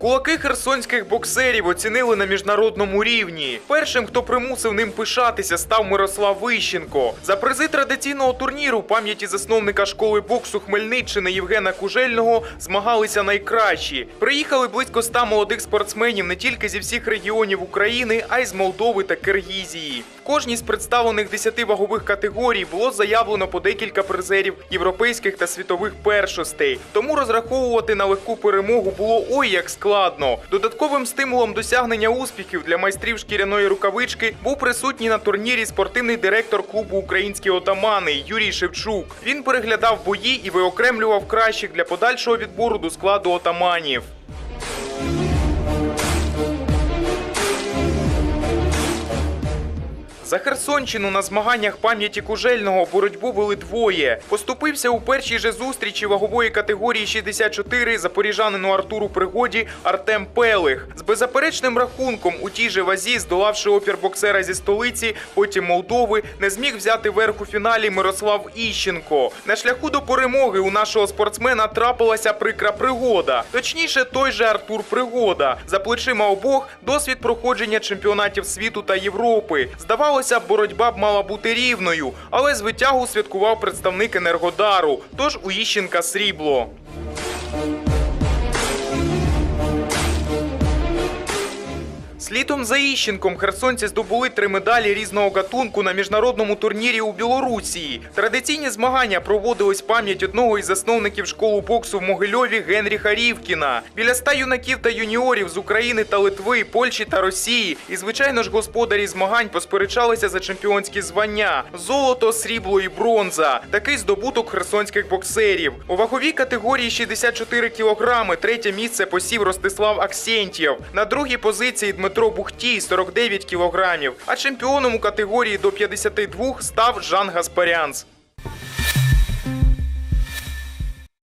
Кулаки херсонських боксерів оцінили на міжнародному рівні. Першим, хто примусив ним пишатися, став Мирослав Вищенко. За призи традиційного турніру пам'яті засновника школи боксу Хмельниччини Євгена Кужельного змагалися найкращі. Приїхали близько ста молодих спортсменів не тільки зі всіх регіонів України, а й з Молдови та Киргізії. Кожній з представлених 10 вагових категорій було заявлено по декілька призерів європейських та світових першостей. Тому розраховувати на легку перемогу було ой як складно. Додатковим стимулом досягнення успіхів для майстрів шкіряної рукавички був присутній на турнірі спортивний директор клубу Українські отамани Юрій Шевчук. Він переглядав бої і виокремлював кращих для подальшого відбору до складу отаманів. За Херсонщину на змаганнях пам'яті Кужельного боротьбу вели двоє. Поступився у першій же зустрічі вагової категорії 64 запоріжанину Артуру Пригоді Артем Пелих. З беззаперечним рахунком у тій же вазі, здолавши опір боксера зі столиці, потім Молдови, не зміг взяти верх у фіналі Мирослав Іщенко. На шляху до перемоги у нашого спортсмена трапилася прикра пригода. Точніше, той же Артур Пригода. За плечима обох досвід проходження чемпіонатів світу та Європи. Здавалося, боротьба б мала бути рівною, але з витягу святкував представник Енергодару. Тож у Іщенка срібло. Слідом за Іщенком херсонці здобули три медалі різного гатунку на міжнародному турнірі у Білорусії. Традиційні змагання проводились пам'ять одного із засновників школи боксу в Могильові Генріха Рівкіна. Біля ста юнаків та юніорів з України та Литви, Польщі та Росії. І, звичайно ж, господарі змагань посперечалися за чемпіонські звання: золото, срібло і бронза. Такий здобуток херсонських боксерів. У ваговій категорії 64 кілограми третє місце посів Ростислав Аксєнтєв. На другій позиції Дмитро Бухтій 49 кілограмів. А чемпіоном у категорії до 52 став Жан Гаспарянц.